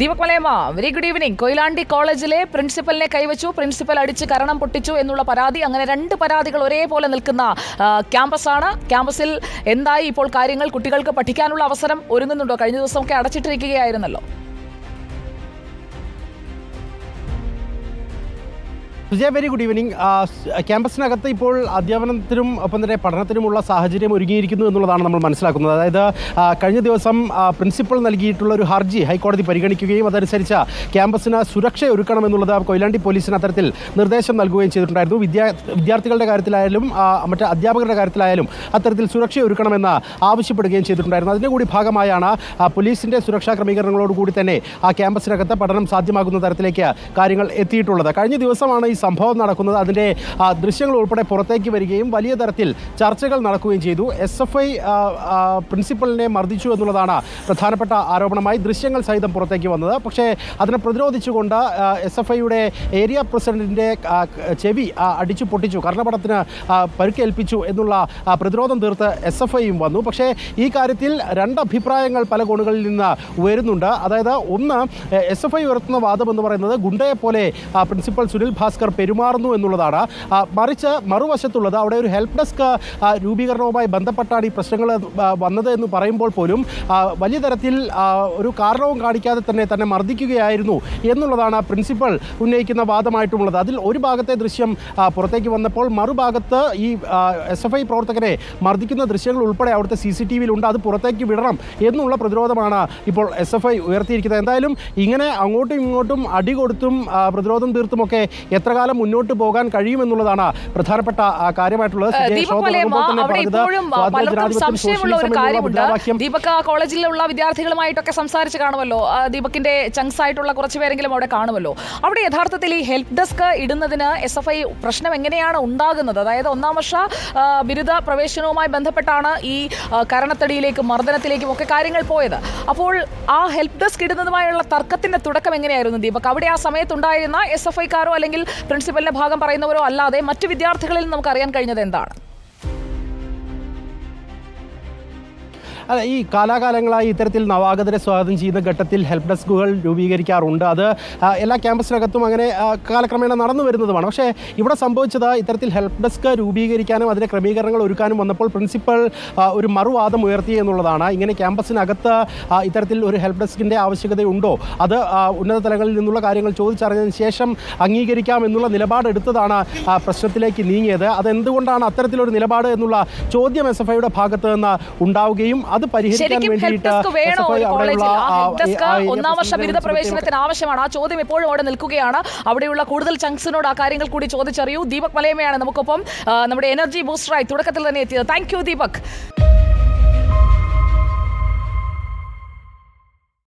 Deepak Malayamma very good evening Koyilandy കോളേജിലെ പ്രിൻസിപ്പലിനെ കൈവച്ചു. Principal അടിച്ച് കരണം പൊട്ടിച്ചു എന്നുള്ള പരാതി. അങ്ങനെ രണ്ട് പരാതികൾ ഒരേപോലെ നിൽക്കുന്ന ക്യാമ്പസാണ്. ക്യാമ്പസിൽ എന്തായി ഇപ്പോൾ കാര്യങ്ങൾ കുട്ടികൾക്ക് പഠിക്കാനുള്ള അവസരം ഒരുങ്ങുന്നുണ്ടോ? കഴിഞ്ഞ ദിവസമൊക്കെ അടച്ചിട്ടിരിക്കുകയായിരുന്നല്ലോ. സുജയ വെരി ഗുഡ് ഈവനിങ് ക്യാമ്പസിനകത്ത് ഇപ്പോൾ അധ്യാപനത്തിനും ഒപ്പം തന്നെ പഠനത്തിനുമുള്ള സാഹചര്യം ഒരുങ്ങിയിരിക്കുന്നു എന്നുള്ളതാണ് നമ്മൾ മനസ്സിലാക്കുന്നത്. അതായത് കഴിഞ്ഞ ദിവസം പ്രിൻസിപ്പൽ നൽകിയിട്ടുള്ള ഒരു ഹർജി ഹൈക്കോടതി പരിഗണിക്കുകയും അതനുസരിച്ച് ക്യാമ്പസിന് സുരക്ഷ ഒരുക്കണമെന്നുള്ളത് കൊയിലാണ്ടി പോലീസിന് അത്തരത്തിൽ നിർദ്ദേശം നൽകുകയും ചെയ്തിട്ടുണ്ടായിരുന്നു. വിദ്യാ വിദ്യാർത്ഥികളുടെ കാര്യത്തിലായാലും മറ്റ് അധ്യാപകരുടെ കാര്യത്തിലായാലും അത്തരത്തിൽ സുരക്ഷ ഒരുക്കണമെന്ന് ആവശ്യപ്പെടുകയും ചെയ്തിട്ടുണ്ടായിരുന്നു. അതിന്റെ കൂടി ഭാഗമായാണ് പോലീസിന്റെ സുരക്ഷാ ക്രമീകരണങ്ങളോടുകൂടി തന്നെ ആ ക്യാമ്പസിനകത്ത് പഠനം സാധ്യമാകുന്ന തരത്തിലേക്ക് കാര്യങ്ങൾ എത്തിയിട്ടുള്ളത്. കഴിഞ്ഞ ദിവസമാണ് ഈ സംഭവം നടക്കുന്നത്. അതിന്റെ ദൃശ്യങ്ങൾ ഉൾപ്പെടെ പുറത്തേക്ക് വരികയും വലിയ തരത്തിൽ ചർച്ചകൾ നടക്കുകയും ചെയ്തു. എസ് എഫ് ഐ പ്രിൻസിപ്പലിനെ മർദ്ദിച്ചു എന്നുള്ളതാണ് പ്രധാനപ്പെട്ട ആരോപണമായി ദൃശ്യങ്ങൾ സഹിതം പുറത്തേക്ക് വന്നത്. പക്ഷേ അതിനെ പ്രതിരോധിച്ചുകൊണ്ട് എസ് എഫ് ഐയുടെ ഏരിയ പ്രസിഡന്റിന്റെ ചെവി അടിച്ചു പൊട്ടിച്ചു. കർണപടത്തിന് പരുക്കേൽപ്പിച്ചു എന്നുള്ള പ്രതിരോധം തീർത്ത് എസ് എഫ് ഐയും വന്നു. പക്ഷേ ഈ കാര്യത്തിൽ രണ്ട് അഭിപ്രായങ്ങൾ പല കോണുകളിൽ നിന്ന് വരുന്നുണ്ട് അതായത് ഒന്ന് എസ് എഫ് ഐ ഉയർത്തുന്ന വാദം എന്ന് പറയുന്നത് ഗുണ്ടയെ പോലെ പ്രിൻസിപ്പൽ സുനിൽ ഭാസ്കർ പെരുമാറുന്നു എന്നുള്ളതാണ്. മറിച്ച് മറുവശത്തുള്ളത് അവിടെ ഒരു ഹെൽപ്പ് ഡെസ്ക് രൂപീകരണവുമായി ബന്ധപ്പെട്ടാണ് ഈ പ്രശ്നങ്ങൾ വന്നത് എന്ന് പറയുമ്പോൾ പോലും വലിയ തരത്തിൽ ഒരു കാരണവും കാണിക്കാതെ തന്നെ തന്നെ മർദ്ദിക്കുകയായിരുന്നു എന്നുള്ളതാണ് പ്രിൻസിപ്പൽ ഉന്നയിക്കുന്ന വാദമായിട്ടുള്ളത് അതിൽ ഒരു ഭാഗത്തെ ദൃശ്യം പുറത്തേക്ക് വന്നപ്പോൾ മറുഭാഗത്ത് ഈ എസ് എഫ് ഐ പ്രവർത്തകരെ മർദ്ദിക്കുന്ന ദൃശ്യങ്ങൾ ഉൾപ്പെടെ അവിടുത്തെ സി സി ടി വിയിലുണ്ട് അത് പുറത്തേക്ക് വിടണം എന്നുള്ള പ്രതിരോധമാണ് ഇപ്പോൾ എസ് എഫ് ഐ ഉയർത്തിയിരിക്കുന്നത്. എന്തായാലും ഇങ്ങനെ അങ്ങോട്ടും ഇങ്ങോട്ടും അടി കൊടുത്തും പ്രതിരോധം തീർത്തുമൊക്കെ എത്ര കാലം മുന്നോട്ട് പോകാൻ കഴിയുമെന്നുള്ളതാണ് പ്രധാനപ്പെട്ട കാര്യമായിട്ടുള്ളത്. സംശയമുള്ള ഒരു കാര്യമുണ്ട്. ദീപക് കോളേജിലുള്ള വിദ്യാർത്ഥികളുമായിട്ടൊക്കെ സംസാരിച്ച് കാണുമല്ലോ. ദീപകിന്റെ ചങ്സ് ആയിട്ടുള്ള കുറച്ച് പേരെങ്കിലും അവിടെ കാണുമല്ലോ. അവിടെ യഥാർത്ഥത്തിൽ ഈ ഹെൽപ്പ് ഡെസ്ക് ഇടുന്നതിന് എസ് എഫ് ഐ പ്രശ്നം എങ്ങനെയാണ് ഉണ്ടാകുന്നത്? അതായത് ഒന്നാം വർഷ ബിരുദ പ്രവേശനവുമായി ബന്ധപ്പെട്ടാണ് ഈ കരണത്തടിയിലേക്കും മർദ്ദനത്തിലേക്കും ഒക്കെ കാര്യങ്ങൾ പോയത്. അപ്പോൾ ആ ഹെൽപ്പ് ഡെസ്ക് ഇടുന്നതുമായുള്ള തർക്കത്തിന്റെ തുടക്കം എങ്ങനെയായിരുന്നു ദീപക്? അവിടെ ആ സമയത്തുണ്ടായിരുന്ന എസ് എഫ് ഐക്കാരോ അല്ലെങ്കിൽ പ്രിൻസിപ്പലിന്റെ ഭാഗം പറയുന്നവരോ അല്ലാതെ മറ്റു വിദ്യാർത്ഥികളിൽ നമുക്ക് അറിയാൻ കഴിഞ്ഞത് എന്താണ്? അല്ല ഈ കാലാകാലങ്ങളായി ഇത്തരത്തിൽ നവാഗതരെ സ്വാഗതം ചെയ്യുന്ന ഘട്ടത്തിൽ ഹെൽപ്പ് ഡെസ്കുകൾ രൂപീകരിക്കാറുണ്ട്. അത് എല്ലാ ക്യാമ്പസിനകത്തും അങ്ങനെ കാലക്രമേണ നടന്നു വരുന്നതുമാണ്. പക്ഷേ ഇവിടെ സംഭവിച്ചത് ഇത്തരത്തിൽ ഹെൽപ്പ് ഡെസ്ക് രൂപീകരിക്കാനും അതിന്റെ ക്രമീകരണങ്ങൾ ഒരുക്കാനും വന്നപ്പോൾ പ്രിൻസിപ്പൽ ഒരു മറുവാദം ഉയർത്തി എന്നുള്ളതാണ്. ഇങ്ങനെ ക്യാമ്പസിനകത്ത് ഇത്തരത്തിൽ ഒരു ഹെൽപ്പ് ഡെസ്കിന്റെ ആവശ്യകതയുണ്ടോ? അത് ഉന്നത തലങ്ങളിൽ നിന്നുള്ള കാര്യങ്ങൾ ചോദിച്ചറിഞ്ഞതിന് ശേഷം അംഗീകരിക്കാം എന്നുള്ള നിലപാടെടുത്തതാണ് പ്രശ്നത്തിലേക്ക് നീങ്ങിയത്. അതെന്തുകൊണ്ടാണ് അത്തരത്തിലൊരു നിലപാട് എന്നുള്ള ചോദ്യം എസ് എഫ് ഐയുടെ ഭാഗത്ത് നിന്ന് ഉണ്ടാവുകയും അത് പരിഹരിക്കാൻ ശരിക്കും ഹെൽപ്പ് വേണ്ടിയിട്ട് ഒന്നാം വർഷ ബിരുദ പ്രവേശനത്തിന് ആവശ്യമാണ്. ആ ചോദ്യം ഇപ്പോഴും അവിടെ നിൽക്കുകയാണ്. അവിടെയുള്ള കൂടുതൽ ചങ്സിനോട് ആ കാര്യങ്ങൾ കൂടി ചോദിച്ചറിയൂ. ദീപക് മലയമയാണ് നമുക്കൊപ്പം നമ്മുടെ എനർജി ബൂസ്റ്ററായി തുടക്കത്തിൽ തന്നെ എത്തിയത്. Thank you Deepak.